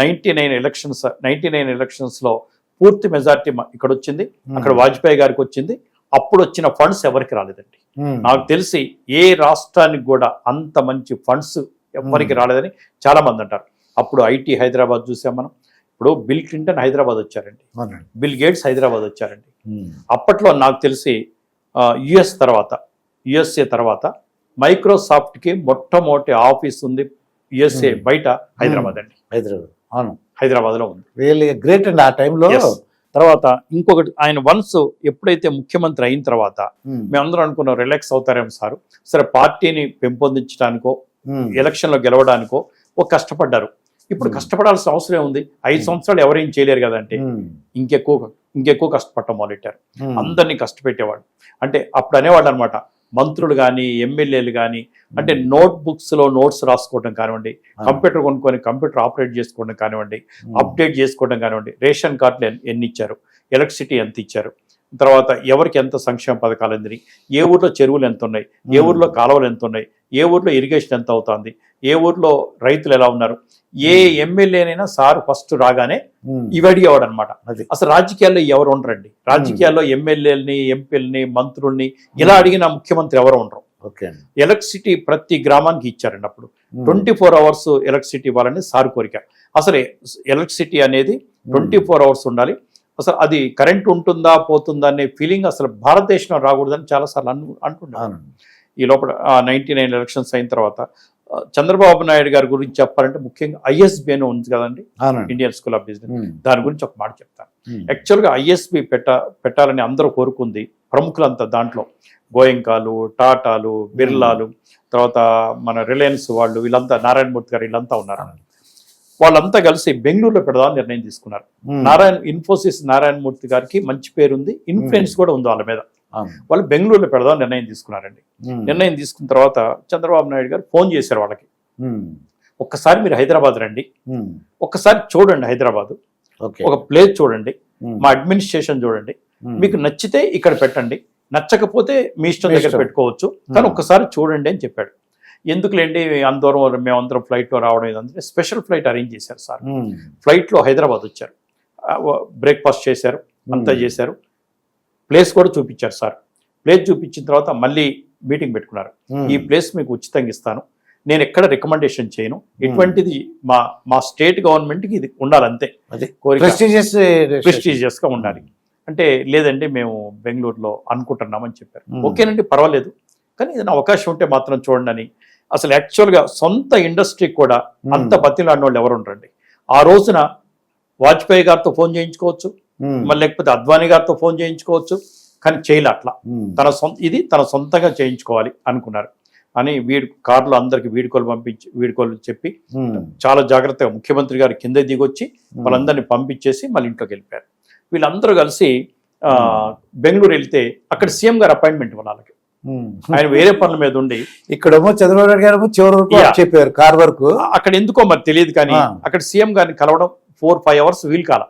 Ninety nine elections ninety nine ఎలక్షన్స్లో పూర్తి majority ఇక్కడ వచ్చింది అక్కడ వాజ్పేయి గారికి వచ్చింది అప్పుడు వచ్చిన ఫండ్స్ ఎవరికి రాలేదండి. నాకు తెలిసి ఏ రాష్ట్రానికి కూడా అంత మంచి ఫండ్స్ ఎవరికి రాలేదని చాలా మంది అంటారు. అప్పుడు ఐటీ హైదరాబాద్ చూసాం మనం. ఇప్పుడు బిల్ క్లింటన్ హైదరాబాద్ వచ్చారండి. బిల్ గేట్స్ హైదరాబాద్ వచ్చారండి. అప్పట్లో నాకు తెలిసి యుఎస్ తర్వాత యుఎస్ఏ తర్వాత మైక్రోసాఫ్ట్కి మొట్టమొదటి ఆఫీస్ ఉంది యుఎస్ఏ. బయట హైదరాబాద్ అండి హైదరాబాద్. అవును. హైదరాబాద్లో ఉంది. రియల్లీ గ్రేట్ అండి ఆ టైంలో. తర్వాత ఇంకొకటి ఆయన వన్స్ ఎప్పుడైతే ముఖ్యమంత్రి అయిన తర్వాత మేమందరం అనుకున్నాం రిలాక్స్ అవుతారేమో సారు. సరే పార్టీని పెంపొందించడానికో ఎలక్షన్లో గెలవడానికో ఒక కష్టపడ్డారు. ఇప్పుడు Hmm. కష్టపడాల్సిన అవసరం ఉంది ఐదు Hmm. సంవత్సరాలు ఎవరేం చేయలేరు కదంటే ఇంకెక్కువ ఇంకెక్కువ కష్టపడటం మొదలెట్టారు. అందరినీ కష్టపెట్టేవాడు. అంటే అప్పుడు అనేవాడు అనమాట మంత్రులు కానీ ఎమ్మెల్యేలు కానీ అంటే నోట్ బుక్స్లో నోట్స్ రాసుకోవడం కానివ్వండి కంప్యూటర్ కొనుక్కొని కంప్యూటర్ ఆపరేట్ చేసుకోవడం కానివ్వండి అప్డేట్ చేసుకోవడం కానివ్వండి రేషన్ కార్డులు ఎన్- ఎన్ని ఇచ్చారు ఎలక్ట్రిసిటీ ఎంత ఇచ్చారు తర్వాత ఎవరికి ఎంత సంక్షేమ పథకాలు అందినాయి ఏ ఊర్లో చెరువులు ఎంత ఉన్నాయి ఏ ఊర్లో కాలువలు ఎంత ఉన్నాయి ఏ ఊర్లో ఇరిగేషన్ ఎంత అవుతుంది? ఏ ఊర్లో రైతులు ఎలా ఉన్నారు? ఏ ఎమ్మెల్యేనైనా సార్ ఫస్ట్ రాగానే ఇవి అడిగేవాడు అనమాట. అసలు రాజకీయాల్లో ఎవరు ఉండరండి. రాజకీయాల్లో ఎమ్మెల్యేలని ఎంపీలని మంత్రుల్ని ఇలా అడిగిన ముఖ్యమంత్రి ఎవరు ఉండరు. ఎలక్ట్రిసిటీ ప్రతి గ్రామానికి ఇచ్చారండి అప్పుడు. ట్వంటీ ఫోర్ అవర్స్ ఎలక్ట్రిసిటీ ఇవ్వాలని సార్ కోరిక. అసలు ఎలక్ట్రిసిటీ అనేది ట్వంటీ ఫోర్ అవర్స్ ఉండాలి. అసలు అది కరెంట్ ఉంటుందా పోతుందా అనే ఫీలింగ్ అసలు భారతదేశంలో రాకూడదని చాలాసార్లు అను అంటున్నారు అవునండి. ఈ లోపల నైన్టీ నైన్ ఎలక్షన్స్ అయిన తర్వాత చంద్రబాబు నాయుడు గారి గురించి చెప్పాలంటే ముఖ్యంగా ఐఎస్బి అని ఉంది కదండి. Indian school of business. దాని గురించి ఒక మాట చెప్తాను. యాక్చువల్గా ఐఎస్బి పెట్ట పెట్టాలని అందరూ కోరుకుంది ప్రముఖులంతా దాంట్లో. గోయంకాలు టాటాలు బిర్లాలు తర్వాత మన రిలయన్స్ వాళ్ళు వీళ్ళంతా నారాయణమూర్తి గారు వీళ్ళంతా ఉన్నారు. వాళ్ళంతా కలిసి బెంగళూరులో పెడదామని నిర్ణయం తీసుకున్నారు. నారాయణ ఇన్ఫోసిస్ నారాయణమూర్తి గారికి మంచి పేరు ఉంది ఇన్ఫ్లుయెన్స్ కూడా ఉంది వాళ్ళ మీద. వాళ్ళు బెంగళూరులో పెడదాం నిర్ణయం తీసుకున్నారండి ఉమ్. నిర్ణయం తీసుకున్న తర్వాత చంద్రబాబు నాయుడు గారు ఫోన్ చేశారు వాళ్ళకి ఉమ్. ఒక్కసారి మీరు హైదరాబాద్ రండి. ఒక్కసారి చూడండి హైదరాబాద్ ఒక ప్లేస్ చూడండి. మా అడ్మినిస్ట్రేషన్ చూడండి. మీకు నచ్చితే ఇక్కడ పెట్టండి నచ్చకపోతే మీ ఇష్టం దగ్గర. పెట్టుకోవచ్చు కానీ Hmm. ఒక్కసారి చూడండి అని చెప్పాడు ఎందుకులేండి అంత దూరం మేమందరం ఫ్లైట్లో రావడం ఇదంటే స్పెషల్ ఫ్లైట్ అరేంజ్ చేశారు సార్. ఫ్లైట్లో హైదరాబాద్ వచ్చారు బ్రేక్ఫాస్ట్ చేశారు అంతా. చేశారు ప్లేస్ కూడా చూపించారు సార్. ప్లేస్ చూపించిన తర్వాత మళ్ళీ మీటింగ్ పెట్టుకున్నారు. ఉమ్. ఈ ప్లేస్ మీకు ఉచితంగా ఇస్తాను. నేను ఎక్కడ రికమెండేషన్ చేయను. ఇటువంటిది మా మా స్టేట్ గవర్నమెంట్కి ఇది ఉండాలంతే అది. కోరిక. ప్రెస్టీజియస్ ప్రెస్టీజియస్గా ఉండాలి. అంటే లేదండి మేము బెంగళూరులో అనుకుంటున్నామని చెప్పారు. Hmm. ఓకేనండి పర్వాలేదు. కానీ ఏదైనా అవకాశం ఉంటే మాత్రం చూడండి అని. అసలు యాక్చువల్గా సొంత ఇండస్ట్రీ కూడా అంత బతిలాడిన వాళ్ళు ఎవరు ఉండరండి ఆ రోజున వాజ్పేయి గారితో ఫోన్ చేయించుకోవచ్చు. మళ్ళీ లేకపోతే అద్వానీ గారితో ఫోన్ చేయించుకోవచ్చు కానీ చేయలే అట్లా. తన సొంత ఇది తన సొంతంగా చేయించుకోవాలి అనుకున్నారు. అని వీడు కార్లో అందరికి వీడుకోలు పంపించి వీడుకోలు చెప్పి చాలా జాగ్రత్తగా ముఖ్యమంత్రి గారు కింద దిగొచ్చి వాళ్ళందరినీ పంపించేసి మళ్ళీ ఇంట్లోకి వెళ్ళిపోయారు. వీళ్ళందరూ కలిసి ఆ, బెంగళూరు వెళ్తే అక్కడ సీఎం గారు అపాయింట్మెంట్ వాళ్ళకి. ఆయన వేరే పనుల మీద ఉండి ఇక్కడేమో చంద్రబాబు నాయుడు గారు చివరి వరకు. చెప్పారు కార్ వరకు. అక్కడ ఎందుకో మరి తెలియదు కానీ ఆ. అక్కడ సీఎం గారిని కలవడం ఫోర్ ఫైవ్ అవర్స్ వీలు కాల.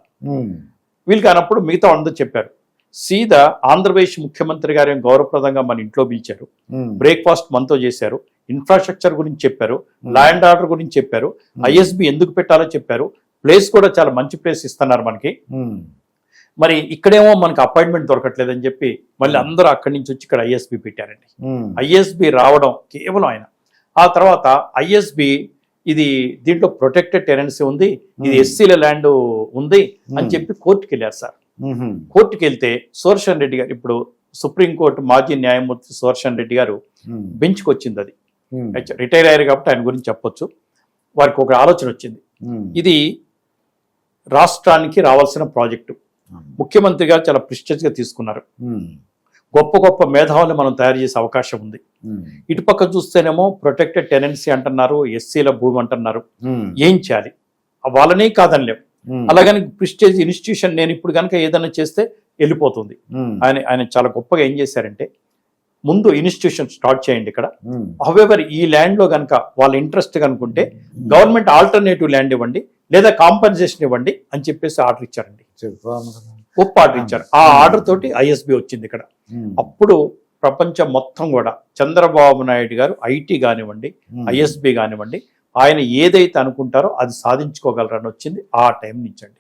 వీలు కానప్పుడు మిగతా అందరూ చెప్పారు. సీదా ఆంధ్రప్రదేశ్ ముఖ్యమంత్రి గారు గౌరవప్రదంగా మన ఇంట్లో పిలిచారు. బ్రేక్ఫాస్ట్ మనతో చేశారు. ఇన్ఫ్రాస్ట్రక్చర్ గురించి చెప్పారు. ల్యాండ్ ఆర్డర్ గురించి చెప్పారు. ఐఎస్బి ఎందుకు పెట్టాలో చెప్పారు. ప్లేస్ కూడా చాలా మంచి ప్లేస్ ఇస్తున్నారు మనకి. మరి ఇక్కడేమో మనకి అపాయింట్మెంట్ దొరకట్లేదని చెప్పి మళ్ళీ అందరూ అక్కడి నుంచి వచ్చి ఇక్కడ ఐఎస్బి పెట్టారండి. ఐఎస్బి రావడం కేవలం ఆయన. ఆ తర్వాత ఐఎస్బి ఇది దీంట్లో ప్రొటెక్టెడ్ టెరెన్సీ ఉంది ఇది ఎస్సీల ల్యాండ్ ఉంది అని చెప్పి కోర్టుకి వెళ్ళారు సార్. కోర్టుకి వెళ్తే సుదర్శన్ రెడ్డి గారు ఇప్పుడు సుప్రీంకోర్టు మాజీ న్యాయమూర్తి సుదర్శన్ రెడ్డి గారు బెంచ్కి వచ్చింది అది. రిటైర్ అయ్యారు కాబట్టి ఆయన గురించి చెప్పొచ్చు. వారికి ఒక ఆలోచన వచ్చింది. ఇది రాష్ట్రానికి రావాల్సిన ప్రాజెక్టు. ముఖ్యమంత్రి గారు చాలా ప్రిస్టేజ్గా తీసుకున్నారు. గొప్ప గొప్ప మేధావులు మనం తయారు చేసే అవకాశం ఉంది. ఇటుపక్క చూస్తేనేమో ప్రొటెక్టెడ్ టెనెన్సీ అంటున్నారు ఎస్సీల భూమి అంటున్నారు. ఏం చేయాలి? వాళ్ళని కాదనిలేం అలాగని ప్రిస్టేజ్ ఇన్స్టిట్యూషన్ నేను ఇప్పుడు కనుక ఏదైనా చేస్తే వెళ్ళిపోతుంది. ఆయన ఆయన చాలా గొప్పగా ఏం చేశారంటే ముందు ఇన్స్టిట్యూషన్ స్టార్ట్ చేయండి ఇక్కడ. హవెవర్ ఈ ల్యాండ్లో కనుక వాళ్ళ ఇంట్రెస్ట్ కనుకుంటే గవర్నమెంట్ ఆల్టర్నేటివ్ ల్యాండ్ ఇవ్వండి లేదా కాంపన్సేషన్ ఇవ్వండి అని చెప్పేసి ఆర్డర్ ఇచ్చారండి. గొప్ప ఆర్డర్ ఇచ్చారు. ఆ ఆర్డర్ తోటి ఐఎస్బి వచ్చింది ఇక్కడ. అప్పుడు ప్రపంచం మొత్తం కూడా చంద్రబాబు నాయుడు గారు ఐటీ కానివ్వండి ఐఎస్బి కానివ్వండి ఆయన ఏదైతే అనుకుంటారో అది సాధించుకోగలరని వచ్చింది ఆ టైం నుంచండి.